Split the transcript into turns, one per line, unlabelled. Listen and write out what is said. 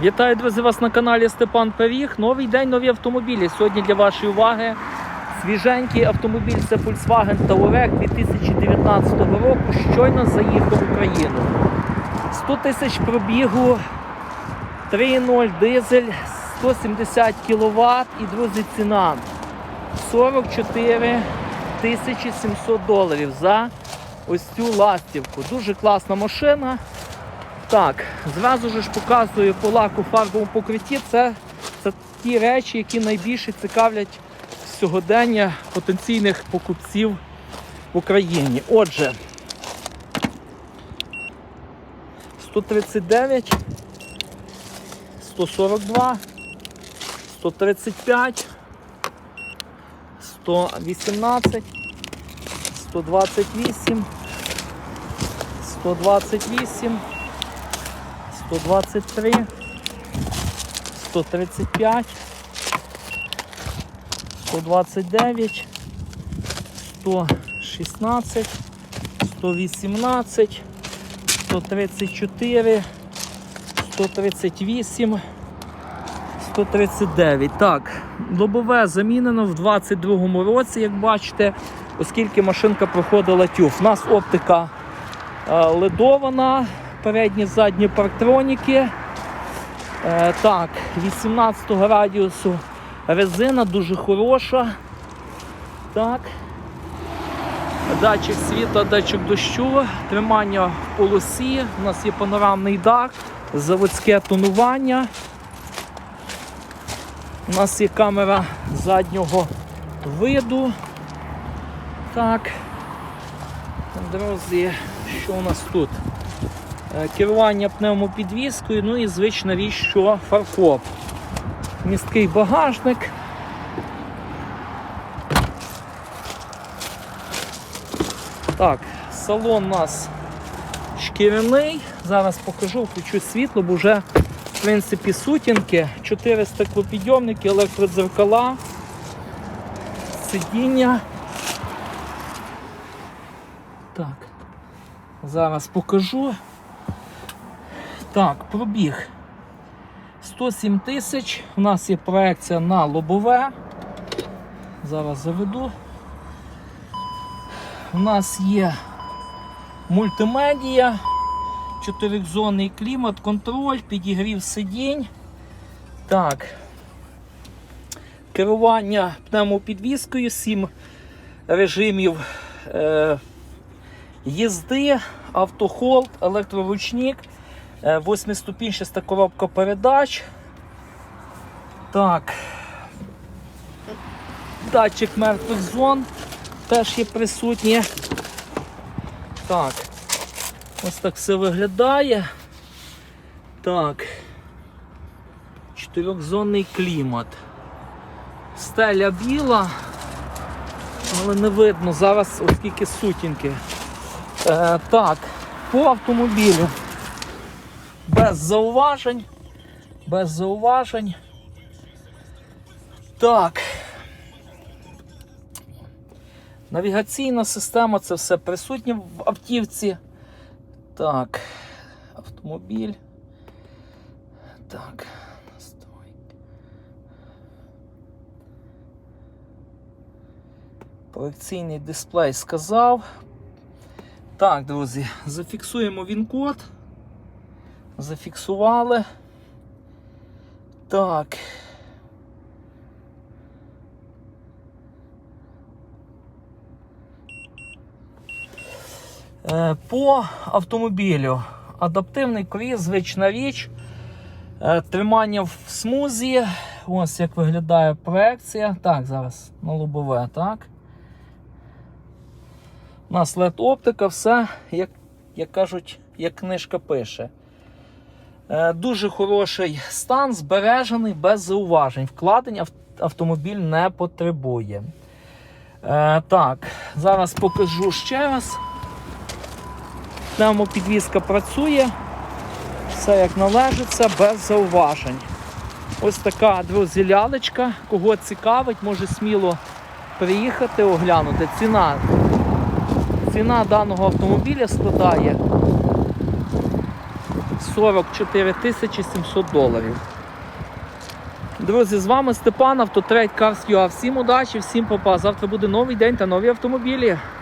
Вітаю, друзі, вас на каналі Степан Пиріг. Новий день, нові автомобілі. Сьогодні для вашої уваги свіженький автомобіль це Volkswagen Touareg 2019 року. Щойно заїхав в Україну. 100 тисяч пробігу, 3.0 дизель, 170 кВт і друзі, ціна 44 тисячі 700 доларів за ось цю ластівку. Дуже класна машина. Так, зразу ж показую по лаку фарбовому покритті. Це, це ті речі, які найбільше цікавлять сьогодення потенційних покупців в Україні. Отже, 139, 142, 135, 118, 128, 128. 123, 135, 129, 116, 118, 134, 138, 139. Так, лобове замінено в 22-му році, як бачите, оскільки машинка проходила тюф. У нас оптика е, ледована передні задні парктроніки. Е, так, 18 радіусу резина дуже хороша. Так. Датчик світла, датчик дощу, тримання в полосі. У нас є панорамний дах, заводське тонування. У нас є камера заднього виду. Так. Друзі, що у нас тут? Е, керування пневмопідвіскою, ну і звична річ, що фаркоп. Місткий багажник. Так, салон у нас шкіряний. Зараз покажу, включу світло, бо вже в принципі сутінки, 4 стеклопідйомники, електродзеркала, сидіння. Так, зараз покажу. Так, пробіг 107 тисяч. У нас є проекція на лобове. Зараз заведу. У нас є мультимедія, чотиризонний клімат, контроль, підігрів сидінь. Так. Керування пневмопідвіскою, 7 режимів е, їзди, автохолд, електроручник. Е, Восьмиступінчаста коробка передач. Так. Датчик мертвих зон теж є присутній. Так. Ось так все виглядає. Так. Чотирьохзонний клімат. Стеля біла, але не видно зараз, оскільки сутінки. Е, так, по автомобілю без зауважень. Без зауважень. Так. Навігаційна система це все присутнє в автівці. Так. Автомобіль. Так. настройки. Проекційний дисплей сказав. Так, друзі, зафіксуємо він-код. Зафіксували. Так. Е, По автомобілю адаптивний круїз, звична річ. Е, Тримання в смузі. Ось як виглядає проекція. Так, зараз на лобове, так. У нас LED оптика, все, як, як кажуть, як книжка пише. Е, Дуже хороший стан, збережений, без зауважень. Вкладень автомобіль не потребує. Е, так, зараз покажу ще раз. Пневмопідвізка працює. Все як належиться, без зауважень. Ось така, друзі, лялечка. Кого цікавить, може сміло приїхати, оглянути. Ціна. Ціна даного автомобіля складає 44 тисячі 700 доларів. Друзі, з вами Степан, Автотрейд Cars.ua. Всім удачі, всім попа. Завтра буде новий день та нові автомобілі.